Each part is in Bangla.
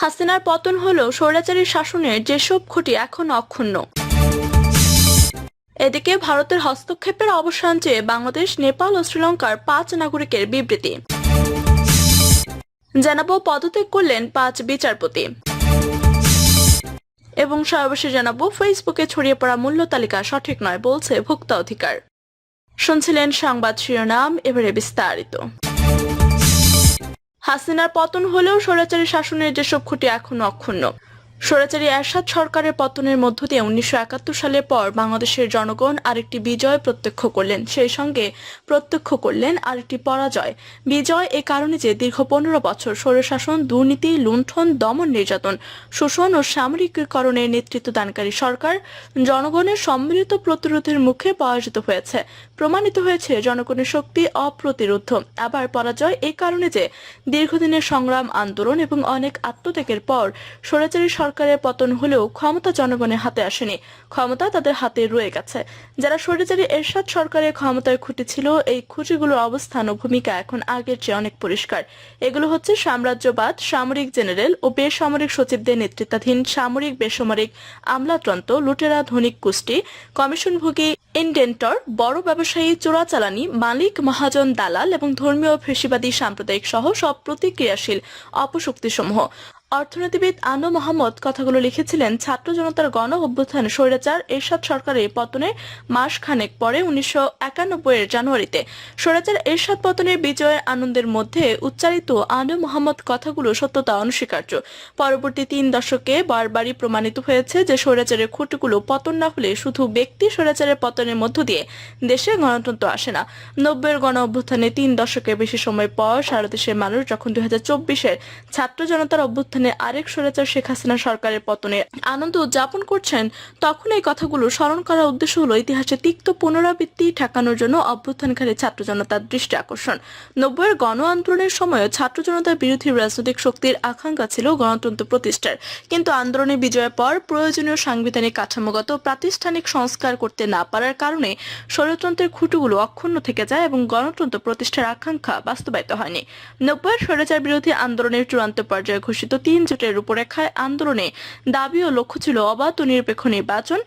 হাসিনার পতন হলেও স্বৈরাচারী শাসনের যেসব খুঁটি এখন অক্ষুণ্ণ। এদিকে ভারতের হস্তক্ষেপের অবসান চেয়ে বাংলাদেশ, নেপাল ও শ্রীলঙ্কার পাঁচ নাগরিকের বিবৃতি। জানাব পদত্যাগ করলেন পাঁচ বিচারপতি। এবং সর্বশেষ জানাব, ফেসবুকে ছড়িয়ে পড়া মূল্য তালিকা সঠিক নয় বলছে ভোক্তা অধিকার। শুনছিলেন সংবাদ শিরোনাম, এবারে বিস্তারিত। হাসিনার পতন হলেও স্বৈরাচারী শাসনের যেসব খুঁটি এখনও অক্ষুণ্ণ। স্বৈরাচারী এরশাদ সরকারের পতনের মধ্য দিয়ে উনিশশো একাত্তর সালের পর বাংলাদেশের জনগণ আরেকটি বিজয় প্রত্যক্ষ করলেন। সেই সঙ্গে প্রত্যক্ষ করলেন আরেকটি পরাজয়। বিজয় এ কারণে যে দীর্ঘ পনেরো বছর স্বৈরশাসন, দুর্নীতি, লুণ্ঠন, দমন নির্যাতন, শোষণ ও সামরিকীকরণের নেতৃত্ব দানকারী সরকার জনগণের সম্মিলিত প্রতিরোধের মুখে পরাজিত হয়েছে। প্রমাণিত হয়েছে জনগণের শক্তি অপ্রতিরোধ। আবার পরাজয় এই কারণে যে দীর্ঘদিনের সংগ্রাম, আন্দোলন এবং অনেক আত্মত্যাগের পর স্বৈরাচারী সরকারের পতন হলেও ক্ষমতা জনগণের হাতে আসেনি। ক্ষমতা তাদের হাতে রয়ে গেছে। যারা স্বৈরাচারী এরশাদ সরকারের ক্ষমতার খুঁটি ছিল, এই খুঁটিগুলোর অবস্থান ও ভূমিকা এখন আগের চেয়ে অনেক পরিষ্কার। এগুলো হচ্ছে সাম্রাজ্যবাদ, সামরিক জেনারেল ও বেসামরিক সচিবদের নেতৃত্বাধীন সামরিক, বেসামরিক আমলাতন্ত্র, লুটেরা, ধনিক গোষ্ঠী, কমিশনভোগী, ইন্ডেন্টর, বড় ব্যবসায়ী, চোরাচালানি, মালিক, মহাজন, দালাল এবং ধর্মীয় ফেসিবাদী সাম্প্রদায়িক সহ সব প্রতিক্রিয়াশীল অপশক্তিসমূহ। অর্থনীতিবিদ আনো মোহাম্মদ কথাগুলো লিখেছিলেন, ছাত্র জনতার গণ অভ্যুত্থান স্বৈরাচার, এরশাদ সরকারের পতনের মাস খানেক পরে উনিশশো একানব্বই এর জানুয়ারিতে। স্বৈরাচার, এরশাদ পতনের বিজয়ের আনন্দের মধ্যে উচ্চারিত আনো মোহাম্মদ কথাগুলো সত্যতা অনস্বীকার্য। পরবর্তী তিন দশকে বারবারই প্রমাণিত হয়েছে যে স্বৈরাচারের খুঁটিগুলো পতন না হলে শুধু ব্যক্তি স্বৈরাচারের পতনের মধ্য দিয়ে দেশে গণতন্ত্র আসে না। নব্বইয়ের গণ অভ্যুত্থানে তিন দশকের বেশি সময় পর সারা দেশের মানুষ যখন দুই হাজার ছাত্র জনতার অভ্যুত্থানে আরেক স্বৈরাচার শেখ হাসিনা সরকারের পতনে আনন্দ উদযাপন করছেন, তখন এই কথাগুলো স্মরণ করার উদ্দেশ্য হলো ইতিহাসে তিক্ত পুনরাবৃত্তি ঠেকানোর জন্য অভ্যুত্থানকারী ছাত্র জনতার দৃষ্টি আকর্ষণ। নব্বইয়ের গণ আন্দোলনের সময় ছাত্র জনতার বিরোধী রাজনৈতিক শক্তির আকাঙ্ক্ষা ছিল গণতন্ত্র প্রতিষ্ঠার। কিন্তু আন্দোলনের বিজয়ের পর প্রয়োজনীয় সাংবিধানিক কাঠামোগত প্রাতিষ্ঠানিক সংস্কার করতে না পারার কারণে স্বৈরতন্ত্রের খুঁটিগুলো অক্ষুণ্ণ থেকে যায় এবং গণতন্ত্র প্রতিষ্ঠার আকাঙ্ক্ষা বাস্তবায়িত হয়নি। নব্বইয়ের স্বৈরাচার বিরোধী আন্দোলনের চূড়ান্ত পর্যায়ে ঘোষিত তিন জোটের রূপরেখায় আন্দোলনে দাবি ও লক্ষ্য ছিল অবাধ ও নিরপেক্ষ নির্বাচন।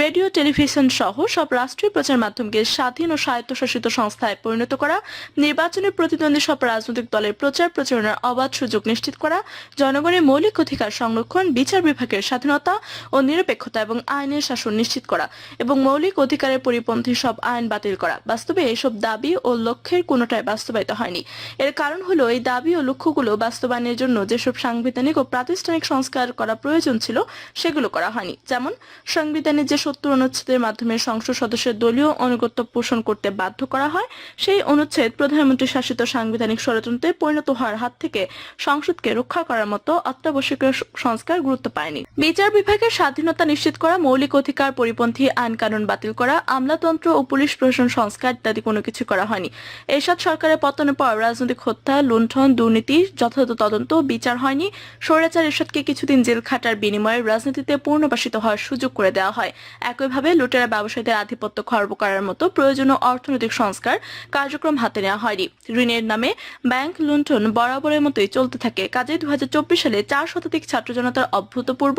রেডিও, টেলিভিশন সহ সব রাষ্ট্রীয় প্রচার মাধ্যমকে স্বাধীন ও স্বায়ত্তশাসিত সংস্থায় পরিণত করা, নির্বাচনে প্রতিদ্বন্দ্বী সব রাজনৈতিক দলের প্রচার প্রচারণার অবাধ সুযোগ নিশ্চিত করা, জনগণের মৌলিক অধিকার সংরক্ষণ, বিচার বিভাগের স্বাধীনতা ও নিরপেক্ষতা এবং আইনের শাসন নিশ্চিত করা এবং মৌলিক অধিকারের পরিপন্থী সব আইন বাতিল করা। বাস্তবে এসব দাবি ও লক্ষ্যের কোনোটাই বাস্তবায়িত হয়নি। এর কারণ হলো এই দাবি ও লক্ষ্যগুলো বাস্তবায়নের জন্য যেসব সাংবিধানিক ও প্রাতিষ্ঠানিক সংস্কার করা প্রয়োজন ছিল, সেগুলো করা হয়নি। যেমন সংবিধানের যে সত্তর অনুচ্ছেদের মাধ্যমে সংসদ সদস্যের দলীয় অনুগত্য পোষণ করতে বাধ্য করা হয়, সেই অনুচ্ছেদ প্রধানমন্ত্রী শাসিত সাংবিধানিক ষড়যন্ত্রে পরিণত হওয়ার হাত থেকে সংসদকে রক্ষা করার মতো অত্যাবশ্যকীয় সংস্কার গুরুত্ব পায়নি। বিচার বিভাগের স্বাধীনতা নিশ্চিত করা, মৌলিক অধিকার পরিপন্থী আইন কানুন বাতিল করা, আমলাতন্ত্র ও পুলিশ প্রশাসন সংস্কার ইত্যাদি কোনো কিছু করা হয়নি। এরশাদ সরকারের পতনের পর রাজনৈতিক হত্যা, লুণ্ঠন, দুর্নীতি, যথাযথ তদন্ত বিচার হয়নি। স্বৈরাচার এরশাদকে কিছুদিন জেল খাটার বিনিময়ে রাজনীতিতে পুনর্বাসিত হওয়ার সুযোগ করে দেওয়া হয়। একইভাবে লুটেরা ব্যবসায়ীদের আধিপত্য খর্ব করার মতো প্রয়োজনীয় অর্থনৈতিক সংস্কার কার্যক্রম হাতে নেওয়া হয়নি। ঋণের নামে ব্যাংক লুণ্ঠন বরাবরের মতোই চলতে থাকে। কাজে দু হাজার চব্বিশ সালে চার শতাধিক ছাত্র জনতার অভূতপূর্ব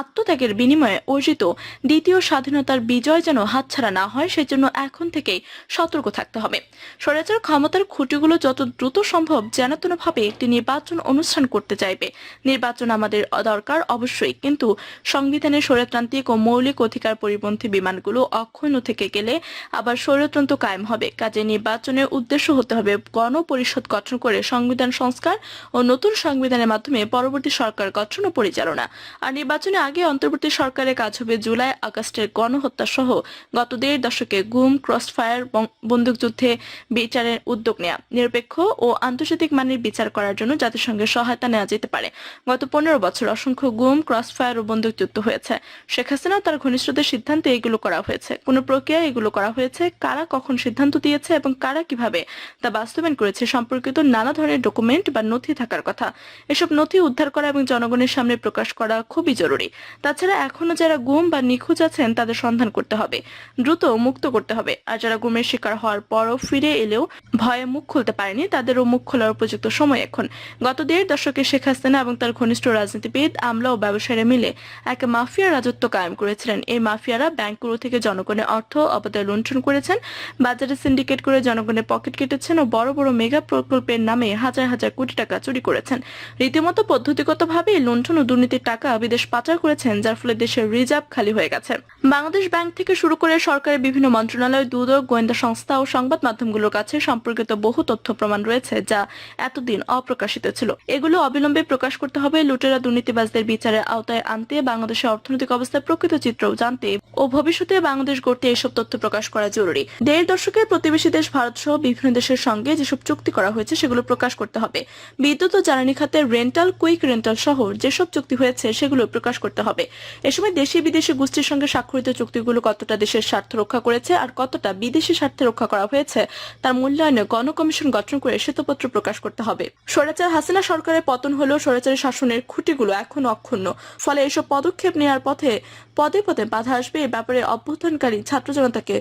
আত্মত্যাগের বিনিময়ে অর্জিত দ্বিতীয় স্বাধীনতার বিজয় যেন হাতছাড়া না হয়, সেজন্য এখন থেকেই সতর্ক থাকতে হবে। স্বৈরাচার ক্ষমতার খুঁটিগুলো যত দ্রুত সম্ভব যেনতনভাবে একটি নির্বাচন অনুষ্ঠান করতে চাইবে। নির্বাচন আমাদের দরকার অবশ্যই। কিন্তু সংবিধানের স্বৈরতান্ত্রিক ও মৌলিক অধিকার পরিপন্থী বিমানগুলো অক্ষুণ্ণ থেকে গেলে আবার স্বৈরতন্ত্র কায়েম হবে। কাজে নির্বাচনের উদ্দেশ্য হতে হবে গণপরিষদ গঠন করে সংবিধান সংস্কার ও নতুন সংবিধানের মাধ্যমে পরবর্তী সরকার গঠন ও পরিচালনা। আর নির্বাচনের আগে অন্তর্বর্তী সরকারের কাজ হবে জুলাই আগস্টের গণহত্যা সহ গত দেড় দশকে গুম, ক্রসফায়ার বন্দুকযুদ্ধে বিচারের উদ্যোগ নেওয়া নিরপেক্ষ ও আন্তর্জাতিক মানের বিচার করার জন্য জাতিসংঘের সহায়তা নেওয়া যেতে পারে। গত পনেরো বছর অসংখ্য গুম, ক্রসফায়ার ও বন্দুকযুদ্ধ হয়েছে। শেখ হাসিনা তার ঘনিষ্ঠদের সিদ্ধান্তে এগুলো করা হয়েছে। কোন প্রক্রিয়ায় এগুলো করা হয়েছে, কারা কখন সিদ্ধান্ত দিয়েছে এবং কারা কীভাবে তা বাস্তবায়ন করেছে সম্পর্কিত নানা ধরনের ডকুমেন্ট বা নথি থাকার কথা। এসব নথি উদ্ধার করা এবং জনগণের সামনে প্রকাশ করা খুবই জরুরি। তাছাড়া এখনও যারা গুম বা নিখোঁজ আছেন, তাদের সন্ধান করতে হবে। দ্রুত মুক্ত করতে হবে। আর যারা গুমের শিকার হওয়ার পরও ফিরে এলেও ভয়ে মুখ খুলতে পারেনি, তাদেরও মুখ খোলার উপযুক্ত সময় এখন। গত দেড় দশকে শেখ হাসিনা এবং তার ঘনিষ্ঠ রাজনীতিবিদ, আমলা ও ব্যবসায়ীরা মিলে এক মাফিয়া রাজত্ব কায়েম করেছিলেন। এই মাফিয়ারা ব্যাংকগুলো থেকে জনগণের অর্থ অবদায় লুণ্ঠন করেছেন। বাজারে সিন্ডিকেট করে জনগণের পকেট কেটেছেন ও বড় বড় মেগা প্রকল্পের নামে হাজার হাজার কোটি টাকা চুরি করেছেন। রীতিমতো পদ্ধতিগতভাবে লুণ্ঠন ও দুর্নীতির টাকা বিদেশ পাচার করেছেন, যার ফলে দেশের রিজার্ভ খালি হয়ে গেছে। বাংলাদেশ ব্যাংক থেকে শুরু করে সরকারের বিভিন্ন মন্ত্রণালয়, দুদক, গোয়েন্দা সংস্থা ও সংবাদ মাধ্যমগুলোর কাছে সম্পর্কিত বহু তথ্য প্রমাণ রয়েছে, যা এতদিন অপ্রকাশিত ছিল। এগুলো অবিলম্বে প্রকাশ করতে হবে। লুটেরা দুর্নীতিবাজদের বিচারের আওতায় আনতে বাংলাদেশের অর্থনৈতিক অবস্থার প্রকৃত চিত্রও জানতে ও ভবিষ্যতে বাংলাদেশ গড়তে এসব তথ্য প্রকাশ করা জরুরি। দেড় দশকের প্রতিবেশী দেশ ভারত সহ বিভিন্ন দেশের সঙ্গে যেসব চুক্তি করা হয়েছে, সেগুলো প্রকাশ করতে হবে। বিদ্যুৎ ও জ্বালানি খাতের রেন্টাল, কুইক রেন্টাল সহ যেসব চুক্তি হয়েছে, সেগুলো প্রকাশ করতে হবে। এ সময় দেশি বিদেশি গোষ্ঠীর সঙ্গে স্বাক্ষরিত চুক্তিগুলো কতটা দেশের স্বার্থ রক্ষা করেছে আর কতটা বিদেশি স্বার্থে রক্ষা করা হয়েছে, তার মূল্যায়নে গণকমিশন গঠন করে শ্বেতপত্র প্রকাশ করতে হবে। স্বৈরাচার হাসিনা সরকারের পতন হলেও স্বৈরাচারী শাসনের খুঁটিগুলো এখন অক্ষুণ্ণ। ফলে এসব পদক্ষেপ নেওয়ার পথে, পদে পদে বাধা আসবে এ ব্যাপারে অভ্যুত্থানকারী ছাত্র জনতাকে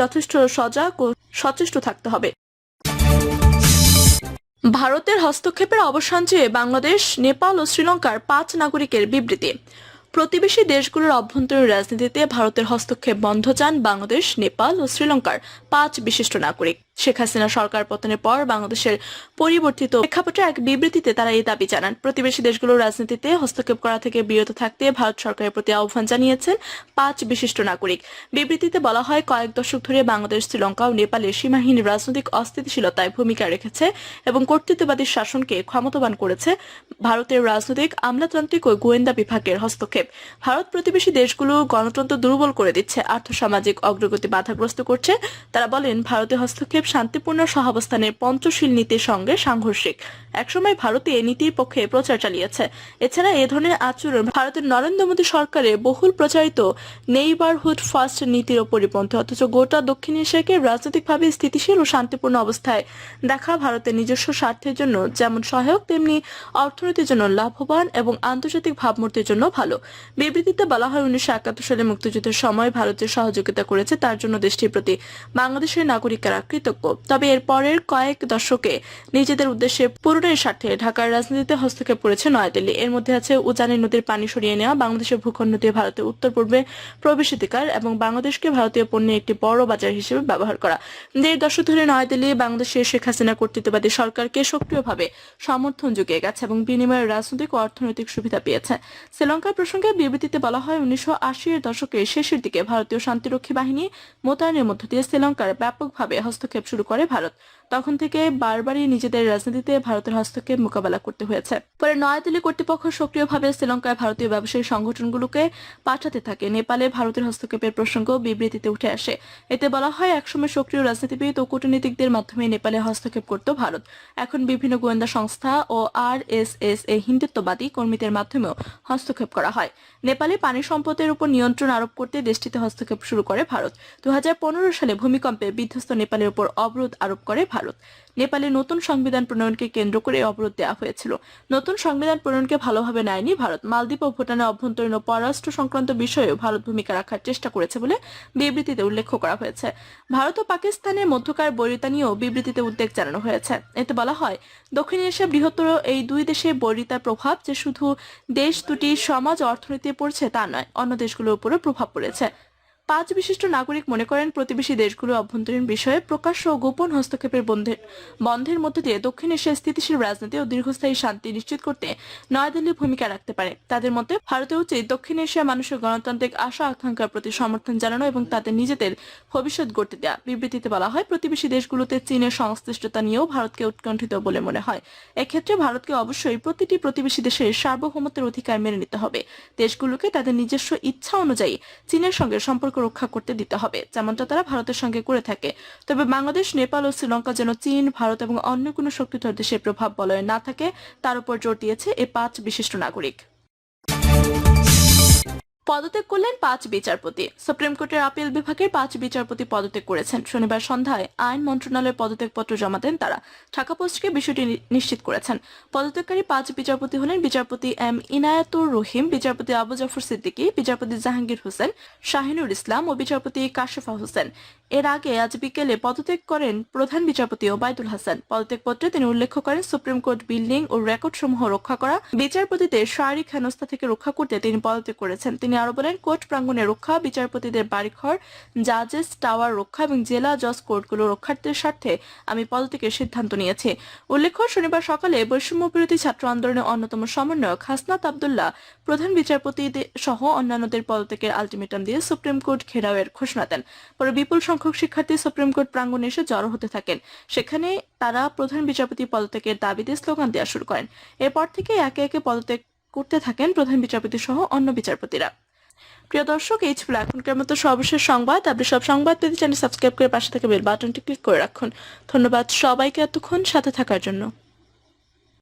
যথেষ্ট সজাগ ও সচেষ্ট থাকতে হবে। ভারতের হস্তক্ষেপের অবসান চেয়ে বাংলাদেশ, নেপাল ও শ্রীলঙ্কার পাঁচ নাগরিকের বিবৃতি। প্রতিবেশী দেশগুলোর অভ্যন্তরীণ রাজনীতিতে ভারতের হস্তক্ষেপ বন্ধ চান বাংলাদেশ, নেপাল ও শ্রীলঙ্কার পাঁচ বিশিষ্ট নাগরিক। শেখ হাসিনা সরকার পতনের পর বাংলাদেশের পরিবর্তিত প্রেক্ষাপটে এক বিবৃতিতে তারা এই দাবি জানান। প্রতিবেশী দেশগুলোর রাজনীতিতে হস্তক্ষেপ করা থেকে বিরত থাকতে ভারত সরকারের প্রতি আহ্বান জানিয়েছেন পাঁচ বিশিষ্ট নাগরিক। বিবৃতিতে বলা হয়, কয়েক দশক ধরে বাংলাদেশ, শ্রীলঙ্কা ও নেপালে সীমাহীন রাজনৈতিক অস্থিতিশীলতায় ভূমিকা রেখেছে এবং কর্তৃত্ববাদী শাসনকে ক্ষমতাবান করেছে ভারতের রাজনৈতিক, আমলাতান্ত্রিক ও গোয়েন্দা বিভাগের হস্তক্ষেপ। ভারত প্রতিবেশী দেশগুলো গণতন্ত্র দুর্বল করে দিচ্ছে, আর্থসামাজিক অগ্রগতি বাধাগ্রস্ত করছে। তারা বলেন ভারতের হস্তক্ষেপ শান্তিপূর্ণ সহাবস্থানের পঞ্চশীল নীতির সঙ্গে সাংঘর্ষিক। একসময় ভারতে এই নীতির পক্ষে প্রচার চালিয়েছে। এছাড়া এ ধরনের আচরণ ভারতের নরেন্দ্র মোদী সরকারের বহুল প্রচারিত নেইবারহুড ফার্স্ট নীতির পরিপন্থী, অথচ গোটা দক্ষিণ এশিয়াকে রাজনৈতিকভাবে স্থিতিশীল ও শান্তিপূর্ণ অবস্থায় দেখা ভারতের নিজস্ব স্বার্থের জন্য যেমন সহায়ক, তেমনি অর্থনীতির জন্য লাভবান এবং আন্তর্জাতিক ভাবমূর্তির জন্য ভালো। বিবৃতিতে বলা হয়, উনিশশো একাত্তর সালে মুক্তিযুদ্ধের সময় ভারতের সহযোগিতা করেছে তার জন্য দেশটির প্রতি বাংলাদেশের নাগরিকেরা কৃতজ্ঞ। তবে এর পরের কয়েক দশকে নিজেদের উদ্দেশ্যে পূরণের স্বার্থে ঢাকার রাজনীতিতে হস্তক্ষেপ করেছে নয়াদিল্লি। এর মধ্যে আছে উজানি নদীর পানি সরিয়ে নেওয়া, বাংলাদেশের ভূখণ্ড দিয়ে ভারতের উত্তর পূর্বে প্রবেশাধিকার এবং বাংলাদেশকে ভারতীয় পণ্যের একটি বড় বাজার হিসেবে ব্যবহার করা। দেড় দশক ধরে নয়াদিল্লি বাংলাদেশের শেখ হাসিনা কর্তৃত্ববাদী সরকারকে সক্রিয়ভাবে সমর্থন যুগিয়ে গেছে এবং বিনিময়ে রাজনৈতিক ও অর্থনৈতিক সুবিধা পেয়েছে। শ্রীলঙ্কা প্রসঙ্গে বিবৃতিতে বলা হয়, উনিশশো আশির দশকের শেষের দিকে ভারতীয় শান্তিরক্ষী বাহিনী মোতায়েনের মধ্য দিয়ে শ্রীলঙ্কার ব্যাপকভাবে হস্তক্ষেপ শুরু করে ভারত। তখন থেকে বারবারই নিজেদের রাজনীতিতে ভারতের হস্তক্ষেপ মোকাবেলা করতে হয়েছে। পরে নয়াদিল্লি কর্তৃপক্ষ সক্রিয়ভাবে শ্রীলঙ্কায় ভারতীয় ব্যবসায়ী সংগঠনগুলোকে পাঠাতে থাকে। নেপালে ভারতের হস্তক্ষেপের প্রসঙ্গ বিবৃতিতে উঠে আসে। এতে বলা হয়, একসময় সক্রিয় রাজনীতিবিদ ও কূটনীতিকদের মাধ্যমে নেপালে হস্তক্ষেপ করত ভারত। এখন বিভিন্ন গোয়েন্দা সংস্থা ও আর এস এস এ হিন্দুত্ববাদী কর্মীদের মাধ্যমেও হস্তক্ষেপ করা হয়। নেপালে পানি সম্পদের উপর নিয়ন্ত্রণ আরোপ করতে দেশটিতে হস্তক্ষেপ শুরু করে ভারত। দু হাজার পনেরো সালে ভূমিকম্পে বিধ্বস্ত নেপালের উপর অবরোধ আরোপ করে ভারত। নেপালে নতুন সংবিধান প্রণয়নকে কেন্দ্র করে অবরোধ দেওয়া হয়েছিল। নতুন সংবিধান প্রণয়নকে ভালোভাবে নেয়নি ভারত। মালদ্বীপ ও ভুটানের অভ্যন্তরীণ পররাষ্ট্র সংক্রান্ত বিষয়েও ভারত ভূমিকা রাখার চেষ্টা করেছে বলে বিবৃতিতে উল্লেখ করা হয়েছে। ভারত ও পাকিস্তানের মধ্যকার বৈরিতা নিয়েও বিবৃতিতে উদ্বেগ জানানো হয়েছে। এতে বলা হয়, দক্ষিণ এশিয়া বৃহত্তর এই দুই দেশে বৈরিতার প্রভাব যে শুধু দেশ দুটি সমাজ ও অর্থনীতিতে পড়ছে তা নয়, অন্য দেশগুলোর উপরও প্রভাব পড়েছে। পাঁচ বিশিষ্ট নাগরিক মনে করেন প্রতিবেশী দেশগুলোর অভ্যন্তরীণ বিষয়ে প্রকাশ্য ও গোপন হস্তক্ষেপের বন্ধের বন্ধের মধ্য দিয়ে দক্ষিণ এশিয়ার স্থিতিশীল রাজনীতি ও দীর্ঘস্থায়ী শান্তি নিশ্চিত করতে নয়াদিল্লি ভূমিকা রাখতে পারে। তাদের মতে, ভারতের উচিত দক্ষিণ এশিয়া মানুষের গণতান্ত্রিক আশা আকাঙ্ক্ষার প্রতি সমর্থন জানানো এবং তাদের নিজেদের ভবিষ্যৎ গড়তে দেওয়া বিবৃতিতে বলা হয়, প্রতিবেশী দেশগুলোতে চীনের সংশ্লিষ্টতা নিয়েও ভারতকে উৎকণ্ঠিত বলে মনে হয়। এক্ষেত্রে ভারতকে অবশ্যই প্রতিটি প্রতিবেশী দেশের সার্বভৌমত্বের অধিকার মেনে নিতে হবে। দেশগুলোকে তাদের নিজস্ব ইচ্ছা অনুযায়ী চীনের সঙ্গে সম্পর্ক রক্ষা করতে দিতে হবে। যেমনটা তারা ভারতের সঙ্গে করে থাকে। তবে বাংলাদেশ, নেপাল ও শ্রীলঙ্কা যেন চীন, ভারত এবং অন্য কোনো শক্তিধর দেশের প্রভাব বলয়ে না থাকে, তার উপর জোর দিয়েছে এ পাঁচ বিশিষ্ট নাগরিক। পদত্যাগ করলেন পাঁচ বিচারপতি। সুপ্রিম কোর্টের আপিল বিভাগের পাঁচ বিচারপতি পদত্যাগ করেছেন। শনিবার সন্ধ্যায় আইন মন্ত্রণালয়ে পদত্যাগপত্র জমা দেন তারা। ঢাকা পোস্টকে বিষয়টি নিশ্চিত করেছেন। পদত্যাগকারী পাঁচ বিচারপতি হলেন বিচারপতি এম ইনায়াতুর রহিম, বিচারপতি আবু জাফর সিদ্দিকী, বিচারপতি জাহাঙ্গীর হোসেন, শাহিনুর ইসলাম ও বিচারপতি কাশেফা হোসেন। এর আগে আজ বিকেলে পদত্যাগ করেন প্রধান বিচারপতি ওবায়দুল হাসান। পদত্যাগপত্রে তিনি উল্লেখ করেন, সুপ্রিম কোর্ট বিল্ডিং ও রেকর্ড সমূহ রক্ষা করা, বিচারপতিদের শারীরিক হেনস্থা থেকে রক্ষা করতে তিনি পদত্যাগ করেছেন। তিনি আরও বলেন, কোর্ট প্রাঙ্গণে রক্ষা, বিচারপতিদের বাড়িঘর, জাজেস, টাওয়ার রক্ষা এবং জেলা জজ কোর্টগুলো রক্ষার্থের স্বার্থে আমি পদত্যাগের সিদ্ধান্ত নিয়েছি। উল্লেখ্য, শনিবার সকালে বৈষম্য বিরোধী ছাত্র আন্দোলনের অন্যতম সমন্বয়ক হাসনাত আবদুল্লাহ, প্রধান বিচারপতি সহ অন্যান্যদের পদত্যাগের আলটিমেটাম দিয়ে সুপ্রিম কোর্ট ঘেরাওয়ের ঘোষণা দেন। পরে বিপুল সংখ্যক শিক্ষার্থী সুপ্রিম কোর্ট প্রাঙ্গণে এসে জড়ো হতে থাকেন। সেখানে তারা প্রধান বিচারপতি পদত্যাগের দাবিতে স্লোগান দেওয়া শুরু করেন। এরপর থেকে একে একে পদত্যাগ করতে থাকেন প্রধান বিচারপতি সহ অন্য বিচারপতিরা। প্রিয় দর্শক, এই ছিল এখনকার মতো সর্বশেষ সংবাদ। আপনি সব সংবাদ পেতে চ্যানেল সাবস্ক্রাইব করে পাশে থেকে বেল বাটনটি ক্লিক করে রাখুন। ধন্যবাদ সবাইকে এতক্ষণ সাথে থাকার জন্য।